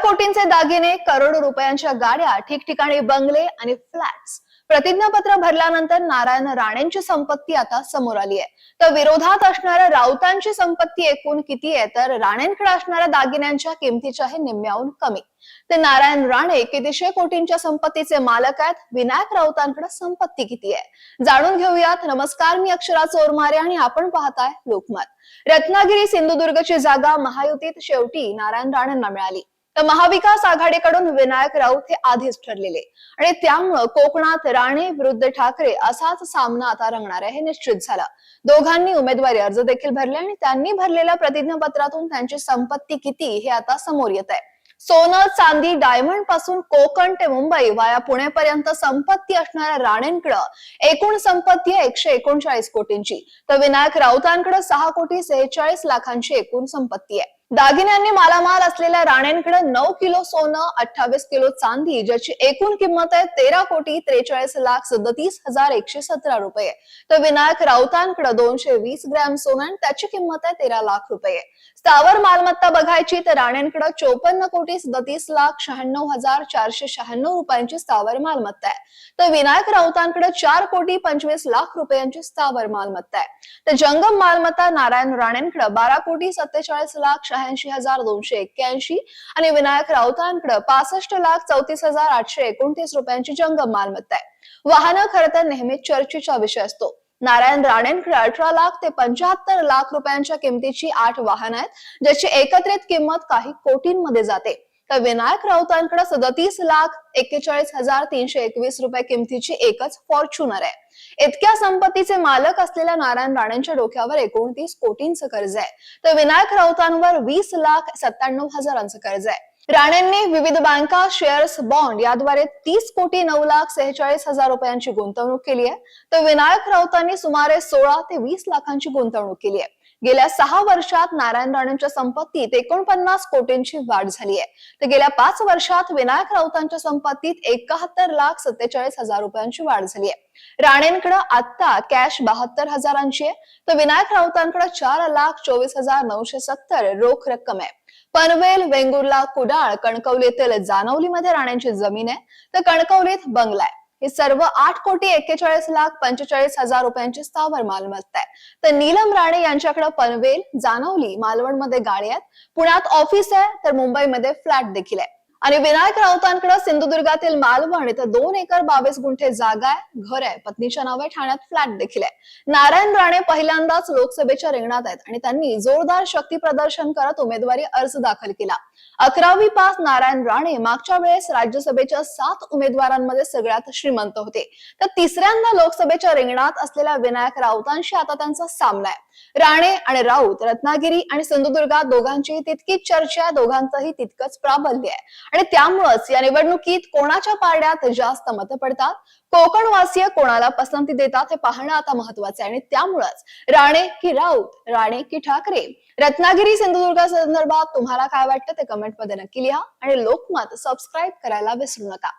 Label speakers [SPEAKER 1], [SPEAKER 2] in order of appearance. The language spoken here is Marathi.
[SPEAKER 1] कोटींचे दागिने करोडो रुपयांच्या गाड्या ठिकठिकाणी बंगले आणि फ्लॅट्स. प्रतिज्ञापत्र भरल्यानंतर नारायण राणेंची संपत्ती आता समोर आली आहे. तर विरोधात असणाऱ्या राऊतांची संपत्ती एकूण किती आहे? तर राणेंकडे असणाऱ्या दागिन्यांच्या किमतीच्या हे निम्म्याहून कमी. ते नारायण राणे कितीशे कोटींच्या संपत्तीचे मालक आहेत? विनायक राऊतांकडे संपत्ती किती आहे? जाणून घेऊयात. नमस्कार मी अक्षरा चोरमारे आणि आपण पाहताय लोकमत. रत्नागिरी सिंधुदुर्गची जागा महायुतीत शेवटी नारायण राणेंना मिळाली. तर महाविकास आघाडीकडून विनायक राऊत हे आधीच ठरलेले. आणि त्यामुळं कोकणात राणे विरुद्ध ठाकरे असाच सामना आता रंगणार आहे हे निश्चित झालं. दोघांनी उमेदवारी अर्ज देखील भरले आणि त्यांनी भरलेल्या प्रतिज्ञापत्रातून त्यांची संपत्ती किती हे आता समोर येत आहे. सोनं चांदी डायमंडपासून कोकण ते मुंबई वाया पुणेपर्यंत संपत्ती असणाऱ्या राणेंकडं एकूण संपत्ती आहे एकशे एकोणचाळीस कोटींची. तर विनायक राऊतांकडे सहा कोटी सेहेचाळीस लाखांची एकूण संपत्ती आहे. दागिन्यांनी मालामाल असलेल्या राण्यांकडे नऊ किलो सोनं अठ्ठावीस किलो चांदी ज्याची एकूण किंमत आहे तेरा कोटी त्रेचाळीस लाख सदतीस हजार एकशे सतरा रुपये. तर विनायक राऊतांकडे दोनशे वीस ग्रॅम सोनं आणि त्याची किंमत आहे तेरा लाख रुपये. स्थावर मालमत्ता बघायची तर राण्यांकडे चोपन्न कोटी सदतीस लाख शहाण्णव हजार चारशे शहाण्णव रुपयांची स्थावर मालमत्ता आहे. तर विनायक राऊतांकडे चार कोटी पंचवीस लाख रुपयांची स्थावर मालमत्ता आहे. तर जंगम मालमत्ता नारायण राणेंकडे बारा कोटी सत्तेचाळीस लाख शहाऐंशी हजार दोनशे एक्क्याऐंशी आणि विनायक राऊतांकडे पासष्ट लाख चौतीस हजार आठशे एकोणतीस रुपयांची जंगम मालमत्ता आहे. वाहनं खरं तर नेहमीच चर्चेचा विषय असतो. नारायण राणेंकडे अठरा लाख ते पंच्याहत्तर लाख रुपयांच्या किमतीची आठ वाहनं आहेत ज्याची एकत्रित किंमत काही कोटींमध्ये जाते. तर विनायक राऊतांकडे सदतीस लाख एक्केचाळीस हजार तीनशे एकवीस रुपये किमतीची एकच फॉर्च्युनर आहे. इतक्या संपत्तीचे मालक असलेल्या नारायण राणेंच्या डोक्यावर एकोणतीस कोटींचं कर्ज आहे. तर विनायक राऊतांवर वीस लाख सत्त्याण्णव हजारांचं कर्ज आहे. राणेंनी विविध बँका शेअर्स बॉन्ड याद्वारे तीस कोटी नऊ लाख सेहेचाळीस हजार रुपयांची गुंतवणूक केली आहे. तर विनायक राऊतांनी सुमारे सोळा ते वीस लाखांची गुंतवणूक केली आहे. गेल्या सहा वर्षात नारायण राणेंच्या संपत्तीत एकोणपन्नास कोटींची वाढ झाली आहे. तर गेल्या पाच वर्षात विनायक राऊतांच्या संपत्तीत एकाहत्तर लाख सत्तेचाळीस हजार रुपयांची वाढ झाली आहे. राणेंकडे आता कॅश बहात्तर हजारांची आहे. तर विनायक राऊतांकडे चार लाख चोवीस हजार नऊशे सत्तर रोख रक्कम आहे. पनवेल वेंगुर्ला कुडाळ कणकवलीतील जानवलीमध्ये राण्यांची जमीन आहे. तर कणकवलीत बंगला आहे. हे सर्व आठ कोटी एक्केचाळीस लाख पंचेचाळीस हजार रुपयांची स्थावर मालमत्ता आहे. तर नीलम राणे यांच्याकडे पनवेल जानवली मालवणमध्ये गाडी आहेत. पुण्यात ऑफिस आहे तर मुंबईमध्ये फ्लॅट देखील आहे. आणि विनायक राऊतांकडे सिंधुदुर्गातील मालवण इथं दोन एकर बावीस गुंठे जागा आहे घर आहे. पत्नीच्या नावे ठाण्यात फ्लॅट देखील आहे. नारायण राणे पहिल्यांदाच लोकसभेच्या रिंगणात आहेत आणि त्यांनी जोरदार शक्ती प्रदर्शन करत उमेदवारी अर्ज दाखल केला. अकरावी पास नारायण राणे मागच्या वेळेस राज्यसभेच्या सात उमेदवारांमध्ये सगळ्यात श्रीमंत होते. तर तिसऱ्यांदा लोकसभेच्या रिंगणात असलेल्या विनायक राऊतांशी आता त्यांचा सामना आहे. राणे आणि राऊत रत्नागिरी आणि सिंधुदुर्गात दोघांची तितकीच चर्चा दोघांचंही तितकंच प्राबल्य आहे. आणि त्यामुळेच या निवडणुकीत कोणाच्या पारड्यात जास्त मतं पडतात? कोकणवासीय कोणाला पसंती देतात? हे पाहणं आता महत्वाचं आहे. आणि त्यामुळेच राणे की राऊत राणे की ठाकरे रत्नागिरी सिंधुदुर्ग संदर्भात तुम्हाला काय वाटतं ते कमेंटमध्ये नक्की लिहा आणि लोकमत सबस्क्राईब करायला विसरू नका.